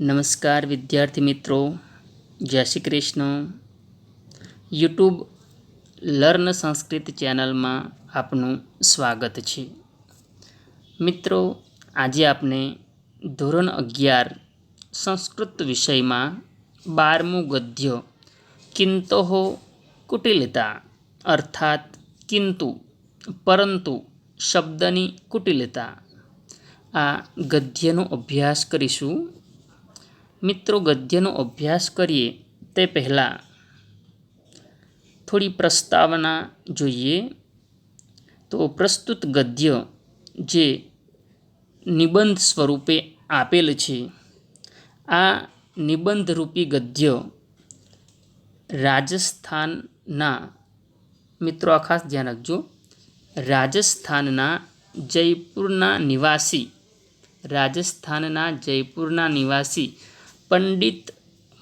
નમસ્કાર વિદ્યાર્થી મિત્રો. જય શ્રી કૃષ્ણ. યુટ્યુબ લર્ન સંસ્કૃત ચેનલમાં આપનું સ્વાગત છે. મિત્રો, આજે આપણે ધોરણ અગિયાર સંસ્કૃત વિષયમાં બારમું ગદ્ય કિંતોહો કુટિલતા અર્થાત કિંતુ, પરંતુ શબ્દની કુટિલતા. આ ગદ્યનો અભ્યાસ કરીશું. મિત્રો ગદ્યનો અભ્યાસ કરીએ તે પહેલાં થોડી પ્રસ્તાવના જોઈએ. તો પ્રસ્તુત ગદ્ય જે નિબંધ સ્વરૂપે આપેલ છે, આ નિબંધરૂપી ગદ્ય રાજસ્થાનના, મિત્રો આ ખાસ ધ્યાન રાખજો, રાજસ્થાનના જયપુરના નિવાસી, રાજસ્થાનના જયપુરના નિવાસી પંડિત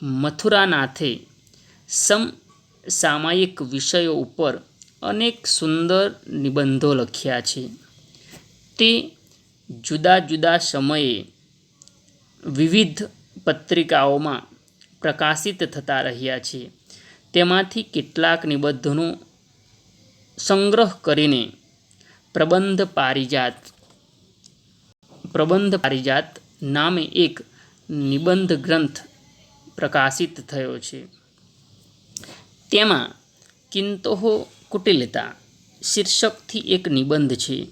મથુરાનાથે સમ સામાયિક વિષયો ઉપર અનેક સુંદર નિબંધો લખ્યા છે. તે જુદા જુદા સમયે વિવિધ પત્રિકાઓમાં પ્રકાશિત થતા રહ્યા છે. તેમાંથી કેટલાક નિબંધોનો સંગ્રહ કરીને પ્રબંધ પારિજાત પ્રબંધ પારિજાત નામે એક નિબંધ ગ્રંથ પ્રકાશિત થયો છે. તેમાં કિંતોહો કુટિલતા શીર્ષકથી એક નિબંધ છે.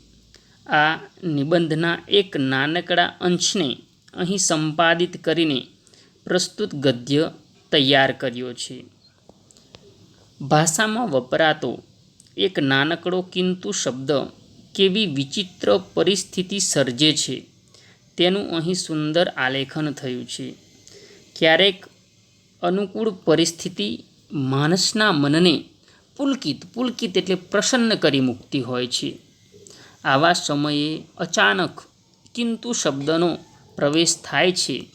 આ નિબંધના એક નાનકડા અંશને અહીં સંપાદિત કરીને પ્રસ્તુત ગદ્ય તૈયાર કર્યો છે. ભાષામાં વપરાતો એક નાનકડો કિંતુ શબ્દ કેવી વિચિત્ર પરિસ્થિતિ સર્જે છે. તેનું અહીં સુંદર આલેખન થયું છે. ક્યારેક અનુકૂળ પરિસ્થિતિ માણસના મનને પુલકિત પુલકિત એટલે પ્રસન્ન કરી મૂકતી હોય છે. આવા સમયે અચાનક કિંતુ શબ્દનો પ્રવેશ થાય છે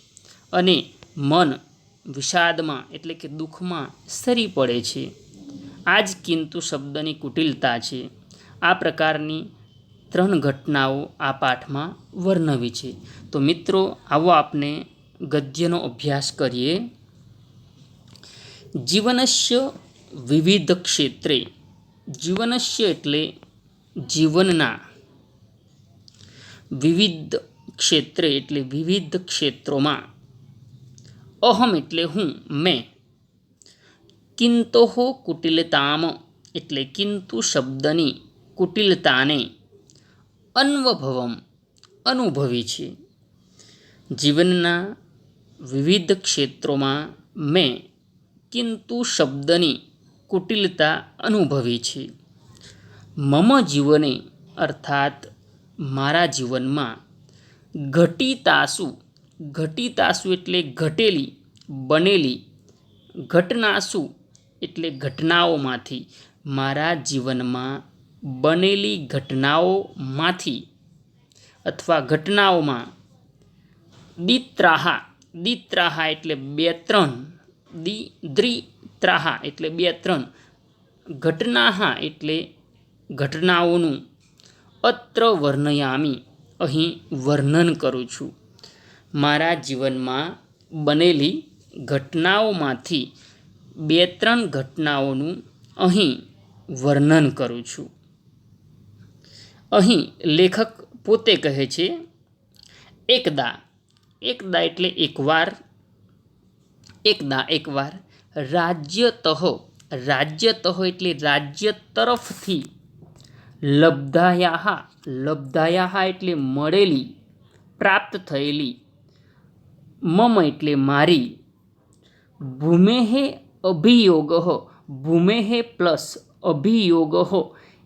અને મન વિષાદમાં એટલે કે દુઃખમાં સરી પડે છે. આ જ કિંતુ શબ્દની કુટિલતા છે. આ પ્રકારની ત્રણ ઘટનાઓ આ પાઠમાં વર્ણવી છે. તો મિત્રો, આવો આપણે ગદ્યનો અભ્યાસ કરીએ. જીવનસ્ય વિવિધ ક્ષેત્રે, જીવનસ્ય એટલે જીવનના વિવિધ ક્ષેત્રે એટલે વિવિધ ક્ષેત્રોમાં. અહમ એટલે હું, મેં. કિંતોહો કુટિલતામ એટલે કિંતુ શબ્દની કુટિલતાને અન્વભવમ, અનુભવી છે. જીવનના વિવિધ ક્ષેત્રોમાં મેં કિંતુ શબ્દની કુટિલતા અનુભવી છે. મમ જીવને, અર્થાત મારા જીવનમાં, ઘટિતાસુ ઘટિતાસુ એટલે ઘટેલી, બનેલી, ઘટનાસુ એટલે ઘટનાઓમાંથી મારા જીવનમાં બનેલી ઘટનાઓમાંથી અથવા ઘટનાઓમાં દિત્રાહા દિત્રાહા એટલે બે ત્રણ, દિ, દ્રિત્રાહા એટલે બે ત્રણ, ઘટનાહા એટલે ઘટનાઓનું અત્ર વર્ણયામી. અહીં વર્ણન કરું છું. મારા જીવનમાં બનેલી ઘટનાઓમાંથી બે ત્રણ ઘટનાઓનું અહીં વર્ણન કરું છું. અહીં લેખક પોતે કહે છે, એકદા. એકદા એટલે એકવાર, એકદા એકવાર. રાજ્યતઃ રાજ્યતઃ એટલે રાજ્ય તરફથી. લબ્ધાયા લબ્ધાયા એટલે મળેલી, પ્રાપ્ત થયેલી. મમ એટલે મારી. ભૂમેહે અભિયોગ, ભૂમેહે પ્લસ અભિયોગ.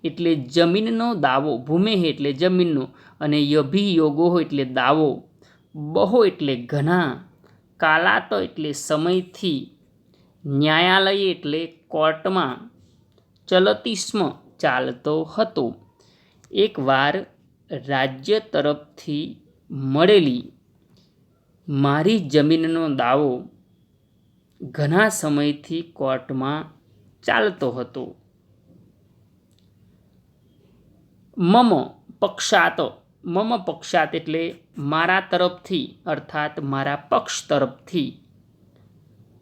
એટલે જમીનનો દાવો ભૂમેહ એટલે જમીનનો અને યભિયોગો એટલે દાવો. બહો એટલે ઘણા કાલાતો એટલે સમયથી, ન્યાયાલય એટલે કોર્ટમાં, ચલતિષ્મ ચાલતો હતો. એકવાર રાજ્ય તરફથી મળેલી મારી જમીનનો દાવો ઘણા સમયથી કોર્ટમાં ચાલતો હતો. મમ પક્ષાત. મમ પક્ષાત એટલે મારા તરફથી, અર્થાત મારા પક્ષ તરફથી.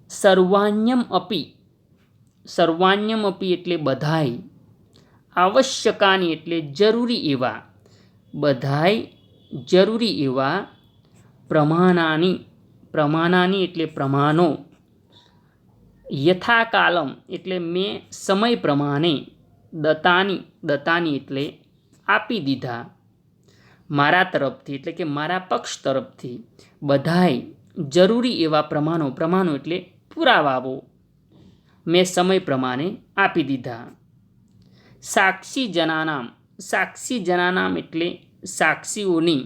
સર્વાન્યમ અપી. સર્વાન્યમ અપી એટલે બધાય. આવશ્યકાની એટલે જરૂરી એવા. બધાય જરૂરી એવા. પ્રમાણાની. પ્રમાણાની એટલે પ્રમાણો. યથાકાલમ એટલે મેં સમય પ્રમાણે. દતાની. દતાની એટલે આપી દીધા મારા તરફથી, એટલે કે મારા પક્ષ તરફથી બધાય જરૂરી એવા પ્રમાણો પ્રમાણો એટલે પુરાવાઓ મેં સમય પ્રમાણે આપી દીધા. સાક્ષી જનાનામ સાક્ષી જનાનામ એટલે સાક્ષીઓની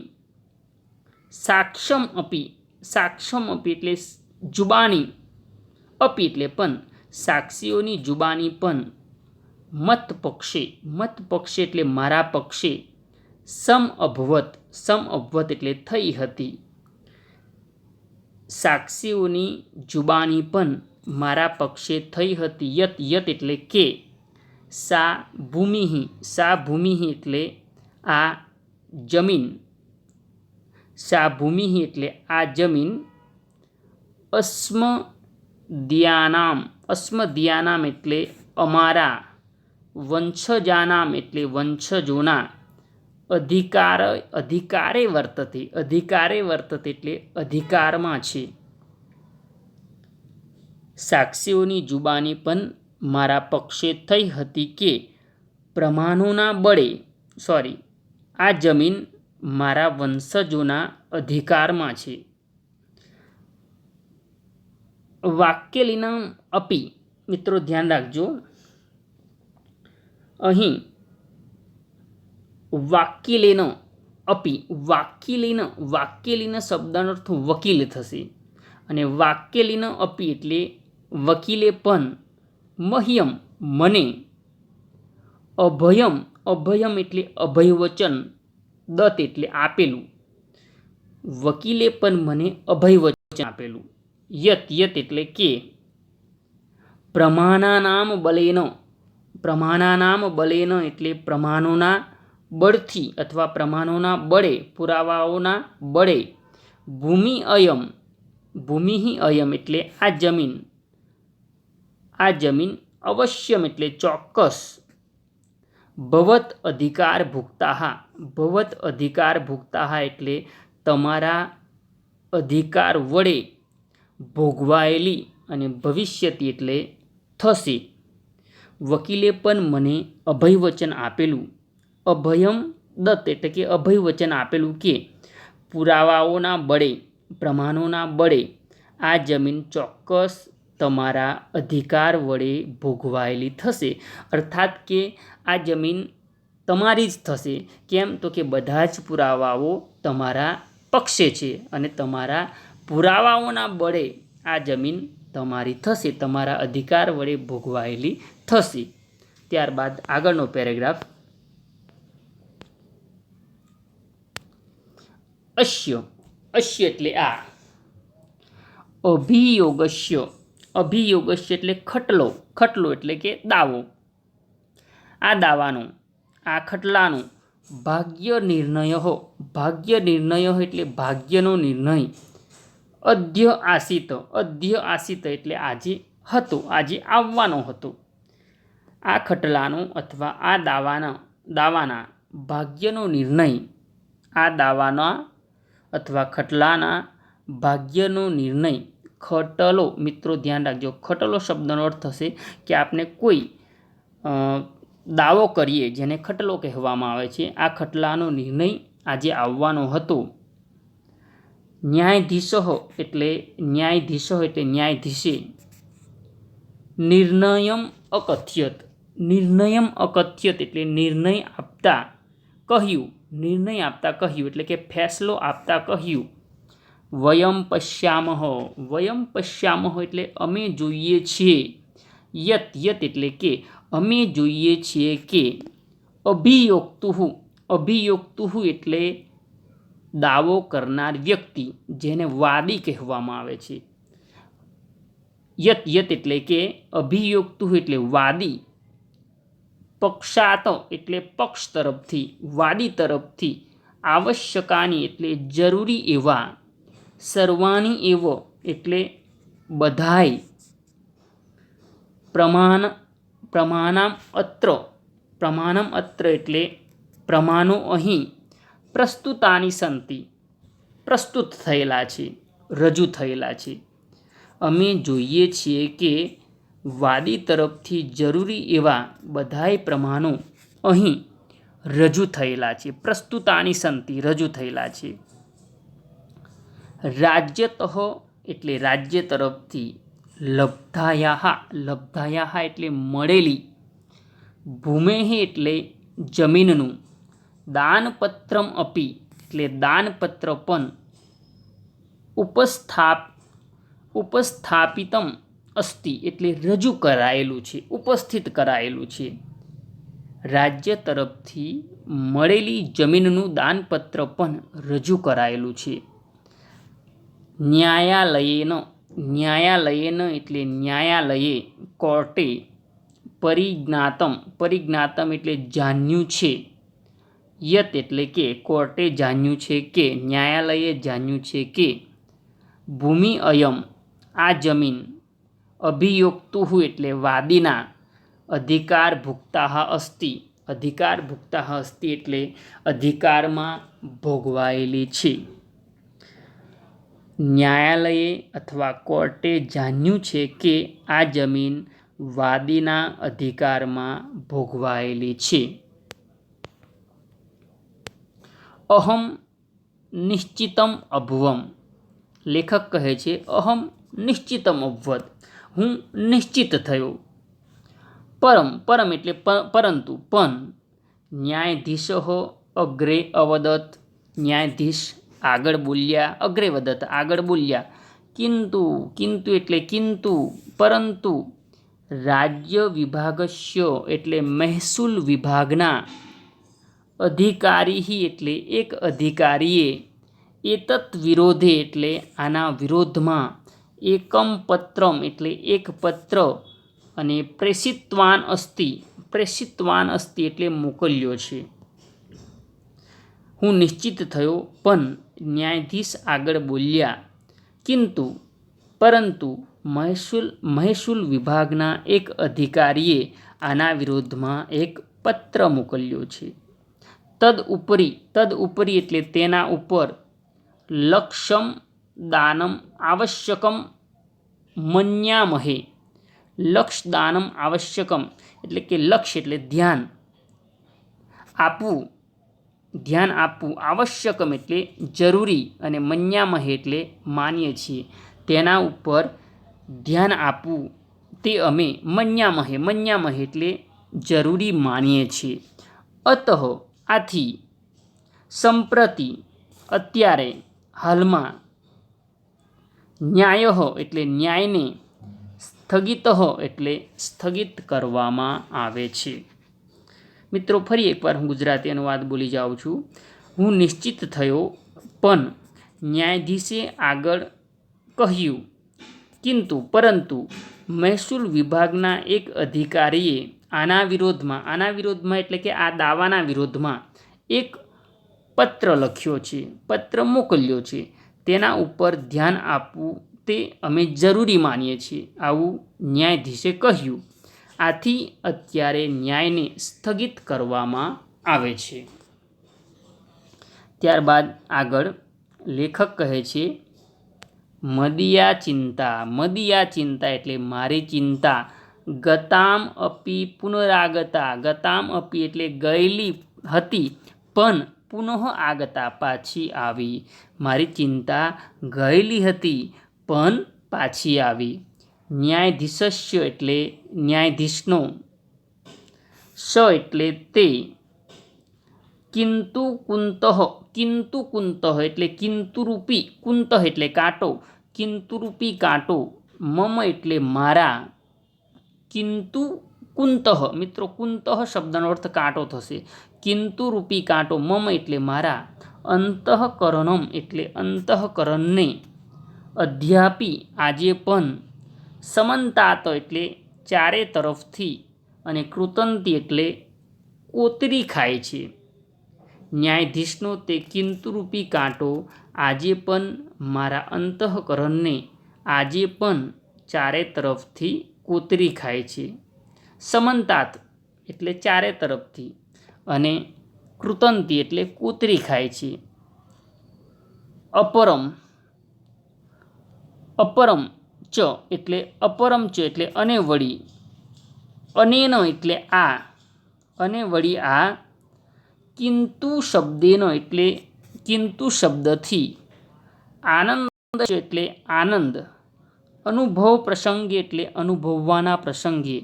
સાક્ષમ અપી સાક્ષમ અપી એટલે જુબાની, અપી એટલે પણ સાક્ષીઓની જુબાની પણ મત પક્ષે. મત પક્ષે એટલે મારા પક્ષે. સમ અભવત. સમ અભવત એટલે થઈ હતી. સાક્ષીઓની જુબાની પણ મારા પક્ષે થઈ હતી. યત યત એટલે કે સા ભૂમિહિ. સા ભૂમિ એટલે આ જમીન. સા ભૂમિ એટલે આ જમીન. અસ્મ દિયાનામ અસ્મદિયાનામ એટલે અમારા. વંશજાનામ એટલે વંશજોના અધિકાર, અધિકારે વર્તતે અધિકારે વર્તતે એટલે અધિકારમાં છે. સાક્ષીઓની જુબાની પણ મારા પક્ષે થઈ હતી કે પ્રમાણોના બળે સોરી આ જમીન મારા વંશજોના અધિકારમાં છે. વાક્યલીના અપી, મિત્રો ધ્યાન રાખજો. અહીં વાક્યલેન અપી, વાક્યલીન વાક્યલીન શબ્દનો અર્થ વકીલ થશે. અને વાક્યલીન અપી એટલે વકીલે પણ મહ્યમ, મને. અભયમ અભયમ એટલે અભયવચન, દત્ત એટલે આપેલું. વકીલે પણ મને અભયવચન આપેલું. યત યત એટલે કે પ્રમાણાનામ બલેન પ્રમાણાનામ બલેન એટલે પ્રમાણોના બળથી અથવા પ્રમાણોના બળે, પુરાવાઓના બળે. ભૂમિ અયમ ભૂમિ અયમ એટલે આ જમીન. આ જમીન અવશ્યમ એટલે ચોક્કસ. ભવત અધિકાર ભુક્તાહા. ભવત અધિકાર ભુક્તાહા એટલે તમારા અધિકાર વડે ભોગવાયેલી અને ભવિષ્યતી એટલે થશે. વકીલે પણ મને અભયવચન આપેલું. અભયમ દત્ત એટલે કે અભયવચન આપેલું કે, પુરાવાઓના બળે, પ્રમાણોના બળે આ જમીન ચોક્કસ તમારા અધિકાર વડે ભોગવાયેલી થશે. અર્થાત કે આ જમીન તમારી જ થશે. કેમ? તો કે બધા જ પુરાવાઓ તમારા પક્ષે છે અને તમારા પુરાવાઓના બળે આ જમીન તમારી થશે. તમારા અધિકાર વડે ભોગવાયેલી થશે. ત્યારબાદ આગળનો પેરેગ્રાફ. અશ્ય. અશ્ય એટલે આ. અભિયોગશ્ય અભિયોગશ્ય એટલે ખટલો. ખટલો એટલે કે દાવો. આ દાવાનો. આ ખટલાનો ભાગ્ય નિર્ણય હો. ભાગ્ય નિર્ણય એટલે ભાગ્યનો નિર્ણય. અધ્ય આશિત અધ્ય આશિત એટલે આજે હતો. આજે આવવાનો હતો. આ ખટલાનો અથવા આ દાવાના દાવાના ભાગ્યનો નિર્ણય, આ દાવાના અથવા ખટલાના ભાગ્યનો નિર્ણય. ખટલો, મિત્રો ધ્યાન રાખજો, ખટલો શબ્દનો અર્થ થશે કે આપણે કોઈ દાવો કરીએ જેને ખટલો કહેવામાં આવે છે. આ ખટલાનો નિર્ણય આજે આવવાનો હતો. ન્યાયાધીશો એટલે ન્યાયાધીશો એટલે ન્યાયાધીશે. નિર્ણયમ અકથ્યત. નિર્ણયમ અકથ્યત એટલે નિર્ણય આપતા કહ્યું. નિર્ણય આપતા કહ્યું એટલે કે ફેસલો આપતા કહ્યું. વયમ પશ્યામહ વયમ પશ્યામહ એટલે અમે જોઈએ છીએ. યત યત એટલે કે અમે જોઈએ છીએ કે. અભિયોક્તુહુ અભિયોક્તુહુ એટલે દાવો કરનાર વ્યક્તિ, જેને વાદી કહેવામાં આવે છે. યત યત એટલે કે અભિયોક્તુ એટલે વાદી. પક્ષાત એટલે પક્ષ તરફથી, વાદી તરફથી, આવશ્યકાની એટલે જરૂરી એવા સર્વાણી એવ એટલે બધાય. પ્રમાણ, પ્રમાણમ અત્ર પ્રમાણમ અત્ર એટલે પ્રમાણો અહીં પ્રસ્તુતાની સંતિ, પ્રસ્તુત થયેલા છે, રજૂ થયેલા છે. અમે જોઈએ છીએ કે વાદી તરફથી જરૂરી એવા બધાય પ્રમાણો અહીં રજૂ થયેલા છે. પ્રસ્તુતાની સંતિ રજૂ થયેલા છે. રાજ્યતઃ એટલે રાજ્ય તરફથી લબ્ધાયાહા. લબ્ધાયાહા એટલે મળેલી ભૂમેહ એટલે જમીનનું. દાનપત્રમ અપી એટલે દાનપત્ર પણ ઉપસ્થાપ, ઉપસ્થાપિતમ અસ્તિ એટલે રજૂ કરાયેલું છે, ઉપસ્થિત કરાયેલું છે. રાજ્ય તરફથી મળેલી જમીનનું દાનપત્ર પણ રજૂ કરાયેલું છે. ન્યાયાલયેનો, ન્યાયાલયેન એટલે ન્યાયાલયે કોર્ટે પરિજ્ઞાતમ પરિજ્ઞાતમ એટલે જાણ્યું છે. યત એટલે કે કોર્ટે જાણ્યું છે કે ન્યાયાલયે જાણ્યું છે કે ભૂમિ અયમ આ જમીન અભિયોક્તુ એટલે વાદીના. અધિકાર ભુક્તા અસ્તિ. અધિકાર ભુક્તા અસ્તિ એટલે અધિકારમાં ભોગવાયેલી છે. ન્યાયાલયે અથવા કોર્ટે જાણ્યું છે કે આ જમીન વાદીના અધિકારમાં ભોગવાયેલી છે. અહમ નિશ્ચિતમ અભવમ. લેખક કહે છે, અહમ નિશ્ચિતમ અભવત. હું નિશ્ચિત થયો. પરમ પરમ એટલે પરંતુ, પણ. ન્યાયાધીશ અગ્રે અવદત ન્યાયાધીશ આગળ બોલ્યા, અગ્રે વદત આગળ બોલ્યા. કિંતુ કિંતુ એટલે કિંતુ, પરંતુ. રાજ્ય વિભાગસ્ય એટલે મહેસૂલ વિભાગના. અધિકારી એટલે એક અધિકારીએ. એતત વિરોધે એટલે આના વિરોધમાં. એકમ પત્રમ એટલે એક પત્ર અને પ્રેષિતવાન અસ્તિ. પ્રેષિતવાન અસ્તિ એટલે મોકલ્યો છે. હું નિશ્ચિત થયો, પણ ન્યાયાધીશ આગળ બોલ્યા, કિંતુ, પરંતુ મહેસૂલ મહેસૂલ વિભાગના એક અધિકારીએ આના વિરોધમાં એક પત્ર મોકલ્યો છે. તદ ઉપરી તદ ઉપરી એટલે તેના ઉપર લક્ષમ દાનમ આવશ્યકમ મન્યામહે લક્ષ દાનમ આવશ્યકમ એટલે કે લક્ષ્ય એટલે ધ્યાન આપવું ધ્યાન આપવું આવશ્યકમ એટલે જરૂરી અને મન્યામહે એટલે માનીએ છીએ તેના ઉપર ધ્યાન આપવું તે અમે મન્યામહે મન્યામહે એટલે જરૂરી માનીએ છીએ અતઃ આથી સંપ્રતિ અત્યારે હાલમાં ન્યાય એટલે ન્યાયને સ્થગિત એટલે સ્થગિત કરવામાં આવે છે. મિત્રો, ફરી એકવાર હું ગુજરાતી અનુવાદ બોલી જાઉં છું. હું નિશ્ચિત થયો, પણ ન્યાયાધીશે આગળ કહ્યું. કિંતુ, પરંતુ મહેસૂલ વિભાગના એક અધિકારીએ આના વિરોધમાં આના વિરોધમાં એટલે કે આ દાવાના વિરોધમાં એક પત્ર લખ્યો છે, પત્ર મોકલ્યો છે. તેના ઉપર ધ્યાન આપવું તે અમે જરૂરી માનીએ છીએ, આવું ન્યાયાધીશે કહ્યું. આથી અત્યારે ન્યાયને સ્થગિત કરવામાં આવે છે. ત્યારબાદ આગળ લેખક કહે છે, મદિયા ચિંતા મદિયા ચિંતા એટલે મારી ચિંતા. ગતામ અપી પુનરાગતા, ગતામ અપી એટલે ગયેલી હતી. પણ પુનઃ આગતા પાછી આવી. મારી ચિંતા ગયેલી હતી, પણ પાછી આવી. ન્યાયાધીશસ્ય એટલે ન્યાયાધીશનો. સ એટલે તે. કિંતુ કુંતઃ કિંતુ કુંતઃ એટલે કિંતુરૂપી, કુંતઃ એટલે કાંટો, કિંતુરૂપી કાંટો, મમ એટલે મારા, કિંતુ કુંતઃ. મિત્રો, કુંતઃ શબ્દનો અર્થ કાંટો થશે. કિંતુરૂપી કાંટો, મમ એટલે મારા, અંતઃકરણમ એટલે અંતઃકરણને. અધ્યાપી, આજે પણ, સમંતાત એટલે ચારે તરફથી અને કૃતંતી એટલે કોતરી ખાય છે. ન્યાયાધીશનો તે કિંતુરૂપી કાંટો, આજે પણ મારા અંતઃકરણને, આજે પણ ચારે તરફથી કોતરી ખાય છે. સમંતાત એટલે ચારે તરફથી અને કૃતંતી એટલે કોતરી ખાય છે. અપરમ અપરમ ચ એટલે અપરમ ચ એટલે અને વળી, અનેનો એટલે આ, અને વળી આ, કિંતુ શબ્દેનો એટલે કિંતુ શબ્દથી, આનંદ એટલે આનંદ, અનુભવ પ્રસંગે એટલે અનુભવવાના પ્રસંગે.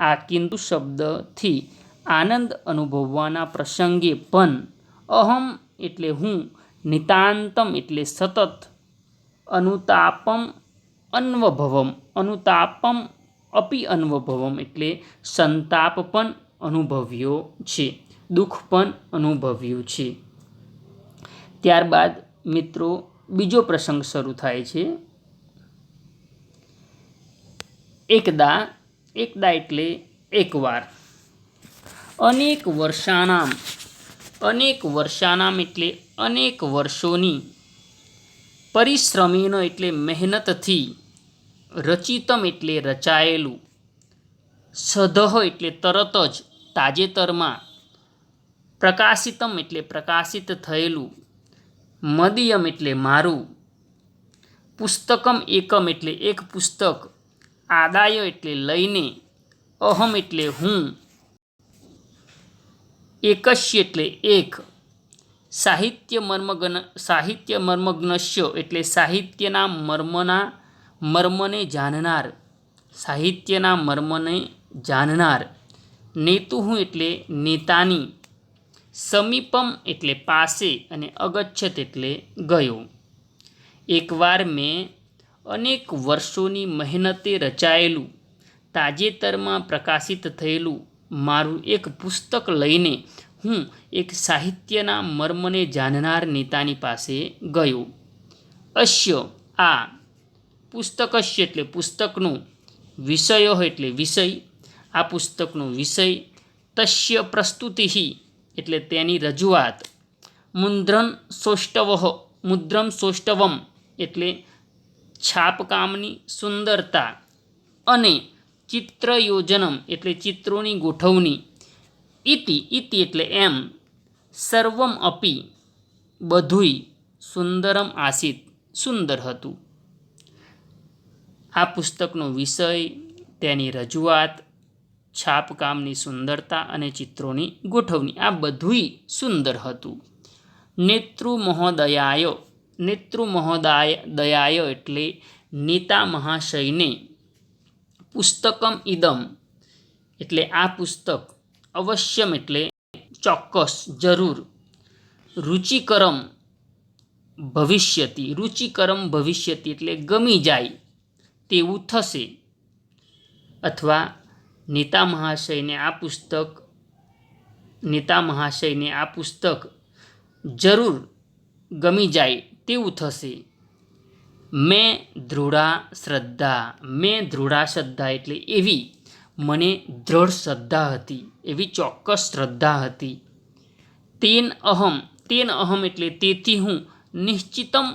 આ કિંતુ શબ્દથી આનંદ અનુભવવાના પ્રસંગે પણ અહમ એટલે હું, નિતાંતમ એટલે સતત, અનુતાપમ અન્વભવમ, અનુતાપમ અપી અન્વભવમ એટલે સંતાપ પણ અનુભવ્યો છે, દુઃખ પણ અનુભવ્યું છે. ત્યારબાદ મિત્રો, બીજો પ્રસંગ શરૂ થાય છે. એકદા એકદા એટલે એકવાર. અનેક વર્ષાનામ. અનેક વર્ષાનામ એટલે અનેક વર્ષોની. પરિશ્રમીનો એટલે મહેનતથી. રચિતમ એટલે રચાયેલું. સદહ એટલે તરત જ, તાજેતરમાં. પ્રકાશિતમ એટલે પ્રકાશિત થયેલું. મદિયમ એટલે મારું. પુસ્તકમ એકમ એટલે એક પુસ્તક. આદાય એટલે લઈને, અહમ એટલે હું એકશ્ય એટલે એક, સાહિત્ય મર્મગન, સાહિત્ય મર્મગ્નશ્ય એટલે સાહિત્યના મર્મના, મર્મને જાણનાર સાહિત્યના મર્મને જાણનાર નેતુ હું એટલે નેતાની, સમીપમ એટલે પાસે અને અગચ્છત એટલે ગયો. એકવાર મેં અનેક વર્ષોની મહેનતે રચાયેલું, તાજેતરમાં પ્રકાશિત થયેલું મારું એક પુસ્તક લઈને હું એક સાહિત્યના મર્મને જાણનાર નેતાની પાસે ગયો. અશ્ય આ પુસ્તકશ્ય એટલે પુસ્તકનું વિષયો એટલે વિષય, આ પુસ્તકનો વિષય તસ્ય પ્રસ્તુતિ એટલે તેની રજૂઆત. મુદ્રન સોષ્ટવ, મુદ્રમ સોષ્ટવમ એટલે છાપકામની સુંદરતા અને ચિત્રયોજનમ એટલે ચિત્રોની ગોઠવણી. ઇતિ ઇતિ એટલે એમ, સર્વમ અપી, બધુંય સુંદરમ આસિત, સુંદર હતું. આ પુસ્તકનો વિષય, તેની રજૂઆત, છાપકામની સુંદરતા અને ચિત્રોની ગોઠવણી, આ બધુંય સુંદર હતું. નેતૃ મહોદયાય નેતૃ મહોદય દયાય એટલે નેતા મહાશયને પુસ્તકમ ઇદમ. એટલે આ પુસ્તક અવશ્યમ એટલે ચોક્કસ જરૂર રુચિકરમ ભવિષ્યતિ રુચિકરમ ભવિષ્યતિ એટલે ગમી જાય તેવું થશે. અથવા નેતા મહાશયને આ પુસ્તક, નેતા મહાશયને આ પુસ્તક જરૂર ગમી જાય તેવું થશે. મેં દૃઢા શ્રદ્ધા, મેં દૃઢા શ્રદ્ધા એટલે એવી મને દ્રઢ શ્રદ્ધા હતી, એવી ચોક્કસ શ્રદ્ધા હતી. તેન અહમ તેન અહમ એટલે તેથી હું નિશ્ચિતમ,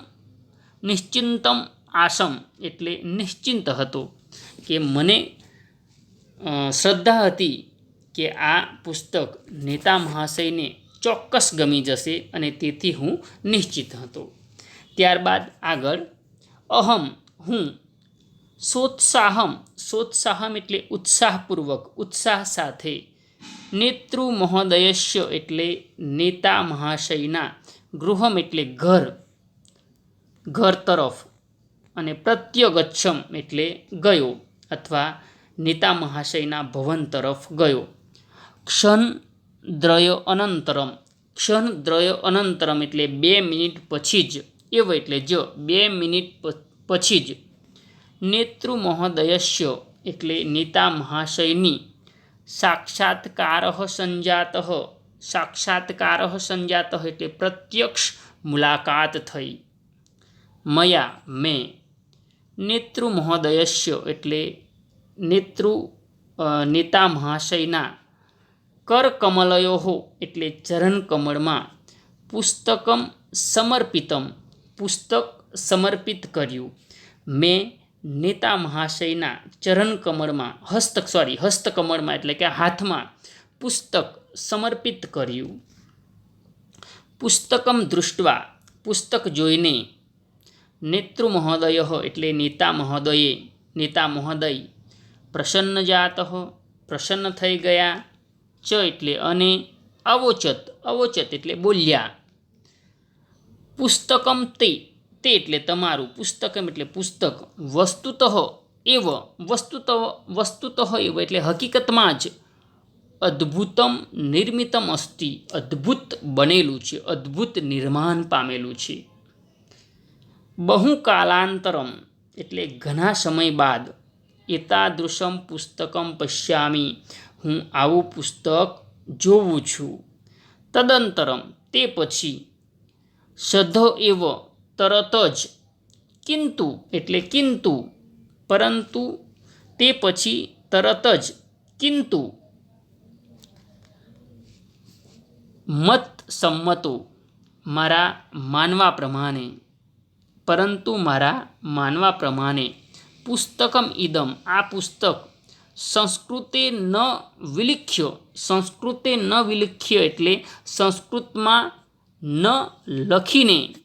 નિશ્ચિંતમ આસમ એટલે નિશ્ચિંત હતો કે મને શ્રદ્ધા હતી કે આ પુસ્તક નેતા મહાશયને ચોક્કસ ગમી જશે અને તેથી હું નિશ્ચિત હતો. ત્યારબાદ આગળ અહમ, હું, સોત્સાહમ સોત્સાહમ એટલે ઉત્સાહપૂર્વક, ઉત્સાહ સાથે. નેતૃ મહોદયશ્ય એટલે નેતા મહાશયના, ગૃહમ એટલે ઘર ઘર તરફ, અને પ્રત્યગચ્છમ એટલે ગયો, અથવા નેતા મહાશયના ભવન તરફ ગયો. ક્ષણ દ્રય અનંતરમ, ક્ષણ દ્રય અનંતરમ એટલે બે મિનિટ પછી જ એવો એટલે જો બે મિનિટ પછી જ નેતૃ મહોદયસ્ય એટલે નેતા મહાશયની સાક્ષાત્કાર સંજાત. સાક્ષાત્કાર સંજાત એટલે પ્રત્યક્ષ મુલાકાત થઈ. મયા મેં નેતૃ મહોદયસ્ય એટલે નેતૃ નેતા મહાશયના કરકમલયો એટલે ચરણકમળમાં પુસ્તકમ સમર્પિતમ પુસ્તક સમર્પિત કર્યું. મેં નેતા મહાશયના ચરણકમળમાં હસ્ત સોરી હસ્તકમળમાં એટલે કે હાથમાં પુસ્તક સમર્પિત કર્યું. પુસ્તકમ દૃષ્ટવા, પુસ્તક જોઈને નેતૃ મહોદય એટલે નેતા મહોદયે, નેતા મહોદય, પ્રસન્ન જાત, પ્રસન્ન થઈ ગયા, ચ એટલે અને અવોચત અવોચત એટલે બોલ્યા. પુસ્તકમ તે. તે એટલે તમારું પુસ્તકમ એટલે પુસ્તક. વસ્તુતઃ એવ, વસ્તુત, વસ્તુતઃ એવ એટલે હકીકતમાં જ અદ્ભુતમ નિર્મિતમ અસ્તિ, અદ્ભુત બનેલું છે, અદ્ભુત નિર્માણ પામેલું છે. બહુ કાલાંતરમ એટલે ઘણા સમય બાદ એતાદૃશમ પુસ્તકમ પશ્યામી, હું આવું પુસ્તક જોઉં છું. તદંતરમ તે પછી સધ એવ, તરત જ. કિંતુ એટલે કિંતુ. પરંતુ તે પછી તરત જ કિંતુ. મત સંમતો મારા માનવા પ્રમાણે. પરંતુ મારા માનવા પ્રમાણે પુસ્તકમ ઇદમ, આ પુસ્તક સંસ્કૃતે ન વિલિખ્યો, સંસ્કૃતે ન વિલિખ્ય એટલે સંસ્કૃતમાં ન લખીને.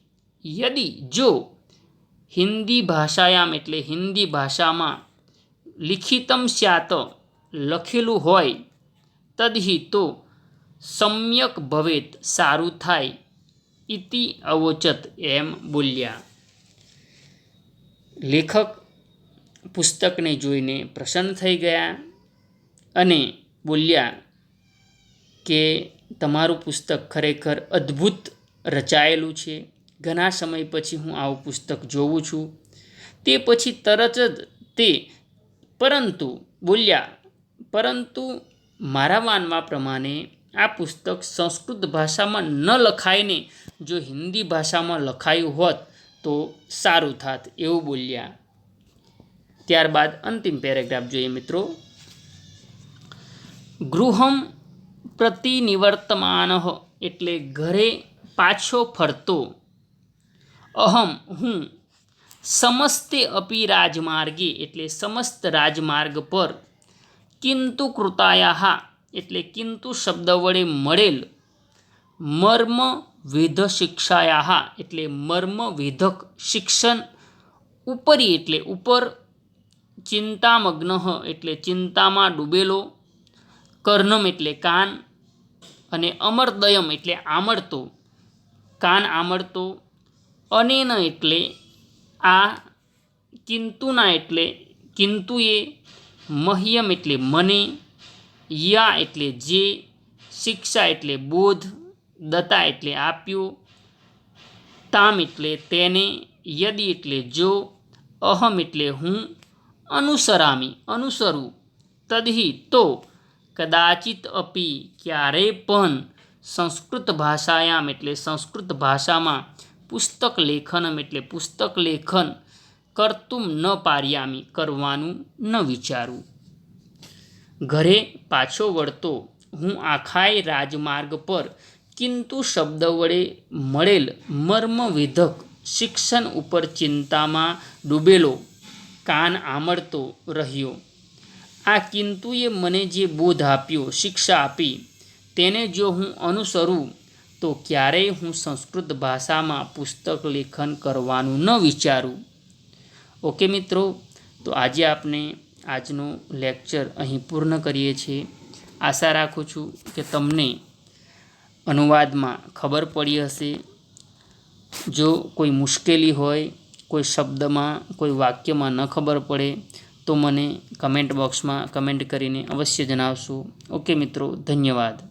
યદી જો હિન્દી ભાષાયામ એટલે હિન્દી ભાષામાં લિખિતમ સ્યાત લખેલું હોય, તદહી તો સમ્યક ભવેત સારું થાય ઇતિ અવોચત એમ બોલ્યા. લેખક પુસ્તકને જોઈને પ્રસન્ન થઈ ગયા અને બોલ્યા કે તમારું પુસ્તક ખરેખર અદ્ભુત રચાયેલું છે. ઘણા સમય પછી હું આવું પુસ્તક જોઉં છું. તે પછી તરત જ તે પરંતુ બોલ્યા, પરંતુ મારા માનવા પ્રમાણે આ પુસ્તક સંસ્કૃત ભાષામાં ન લખાઈને જો હિન્દી ભાષામાં લખાયું હોત તો સારું થાત, એવું બોલ્યા. ત્યારબાદ અંતિમ પેરેગ્રાફ જોઈએ મિત્રો. ગૃહમ પ્રતિ નિવર્તમાન એટલે ઘરે પાછો ફરતો. અહમ હું સમસ્તે અપી રાજમાર્ગે એટલે સમસ્ત રાજમાર્ગ પર. કિંતુ કૃતાયા એટલે કિંતુ શબ્દ વડે મળેલ. મર્મ વેધ શિક્ષાયા એટલે મર્મ વેધક શિક્ષણ. ઉપરી એટલે ઉપર ચિંતામગ્ન એટલે ચિંતામાં ડૂબેલો. કર્ણમ એટલે કાન અને અમરદયમ એટલે આમળતો. કાન આમળતો, અનેન એટલે આ, કિંતુના એટલે કિંતુએ, મહ્યમ એટલે મને, યા એટલે જે, શિક્ષા એટલે બોધ, દત્તા એટલે આપ્યો, તામ એટલે તેને, યદિ એટલે જો, અહમ એટલે હું, અનુસરામી, અનુસરું, તદહી તો કદાચિત અપી ક્યારેય પણ સંસ્કૃત ભાષાયામ એટલે સંસ્કૃત ભાષામાં પુસ્તક લેખનમ એટલે પુસ્તક લેખન કરતું ન પાર્યામી કરવાનું ન વિચારું. ઘરે પાછો વળતો હું આખાય રાજમાર્ગ પર કિંતુ શબ્દ વડે મળેલ મર્મવિધક શિક્ષણ ઉપર ચિંતામાં ડૂબેલો, કાન આમળતો રહ્યો. આ કિંતુએ મને જે બોધ આપ્યો, શિક્ષા આપી, તેને જો હું અનુસરું, તો ક્યારેય હું સંસ્કૃત ભાષામાં પુસ્તક લેખન કરવાનું ન વિચારું. ઓકે મિત્રો, તો આજે આપણે આજનું લેક્ચર અહીં પૂર્ણ કરીએ છીએ. આશા રાખું છું કે તમને અનુવાદમાં ખબર પડી હશે. જો કોઈ મુશ્કેલી હોય, કોઈ શબ્દમાં, કોઈ વાક્યમાં ન ખબર પડે તો મને કમેન્ટ બોક્સમાં કમેન્ટ કરીને અવશ્ય જણાવશો. ઓકે મિત્રો ધન્યવાદ.